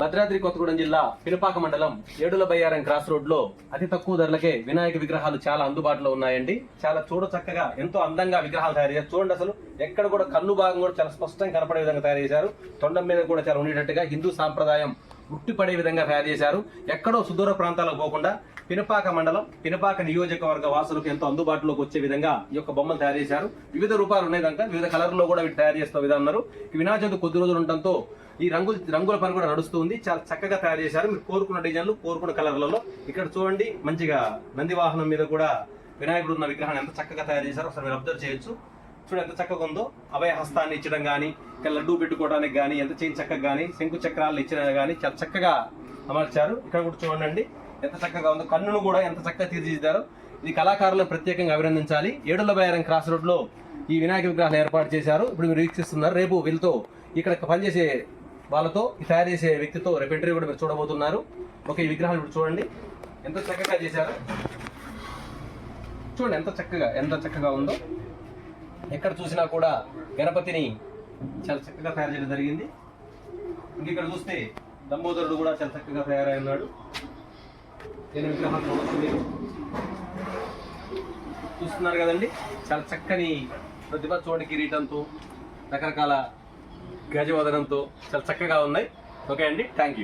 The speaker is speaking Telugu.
భద్రాద్రి కొత్తగూడెం జిల్లా పినపాక మండలం ఏడుల బయ్యారం క్రాస్ రోడ్లో అతి తక్కువ ధరలకే వినాయక విగ్రహాలు చాలా అందుబాటులో ఉన్నాయండి. చాలా చూడ చక్కగా ఎంతో అందంగా విగ్రహాలు తయారు చేశారు. చూడండి అసలు ఎక్కడ కూడా కన్ను భాగం కూడా చాలా స్పష్టంగా కనపడే విధంగా తయారు చేశారు. తొండం మీద కూడా చాలా ఉండేటట్టుగా హిందూ సాంప్రదాయం ఉట్టిపడే విధంగా తయారు చేశారు. ఎక్కడో సుదూర ప్రాంతాలకు పోకుండా పినపాక మండలం పినపాక నియోజకవర్గ వాసులకు ఎంతో అందుబాటులోకి వచ్చే విధంగా ఈ యొక్క బొమ్మలు తయారు చేశారు. వివిధ రూపాలు ఉన్నాయి కనుక వివిధ కలర్లో కూడా వీటి తయారు చేస్తూ విధానం ఉన్నారు. ఈ వినాయక చవితి కొద్ది రోజులు ఉండటంతో ఈ రంగులు రంగుల పని కూడా నడుస్తుంది చాలా చక్కగా తయారు చేశారు. మీరు కోరుకున్న డిజైన్లు కోరుకున్న కలర్లలో ఇక్కడ చూడండి. మంచిగా నంది వాహనం మీద కూడా వినాయకుడు ఉన్న విగ్రహాన్ని ఎంత చక్కగా తయారు చేశారు ఒకసారి మీరు అబ్జర్వ్ చేయొచ్చు. చూడు ఎంత చక్కగా ఉందో? అభయ హస్తాన్ని ఇచ్చడం కానీ ఇక్కడ లడ్డూ పెట్టుకోవడానికి కానీ ఎంత చేయి చక్కగా కానీ శంకు చక్రాలు ఇచ్చడం కానీ చాలా చక్కగా అమర్చారు. ఇక్కడ కూడా చూడండి ఎంత చక్కగా ఉందో. కన్నును కూడా ఎంత చక్కగా తీర్చిదిద్దారు. ఇది కళాకారులను ప్రత్యేకంగా అభినందించాలి. ఏడుల బయారం క్రాస్ రోడ్లో ఈ వినాయక విగ్రహాన్ని ఏర్పాటు చేశారు. ఇప్పుడు మీరు వీక్షిస్తున్నారు. రేపు వీళ్ళతో ఇక్కడ పనిచేసే వాళ్ళతో ఈ తయారు చేసే వ్యక్తితో రేపు ఇంటర్వ్యూ కూడా మీరు చూడబోతున్నారు. ఓకే ఈ విగ్రహాలు ఇప్పుడు చూడండి. ఎంత చక్కగా చేశారు. చూడండి ఎంత చక్కగా ఎంత చక్కగా ఉందో. ఎక్కడ చూసినా కూడా గణపతిని చాలా చక్కగా తయారు చేయడం జరిగింది. ఇంక ఇక్కడ చూస్తే దంబోదరుడు కూడా చాలా చక్కగా తయారై ఉన్నాడు నేను విగ్రహం చూడొచ్చు చూస్తున్నారు కదండి? చాలా చక్కని ప్రతిభ చూడండి కిరీటంతో రకరకాల గజవదనంతో చాలా చక్కగా ఉన్నాయి. ఓకే అండి థ్యాంక్ యూ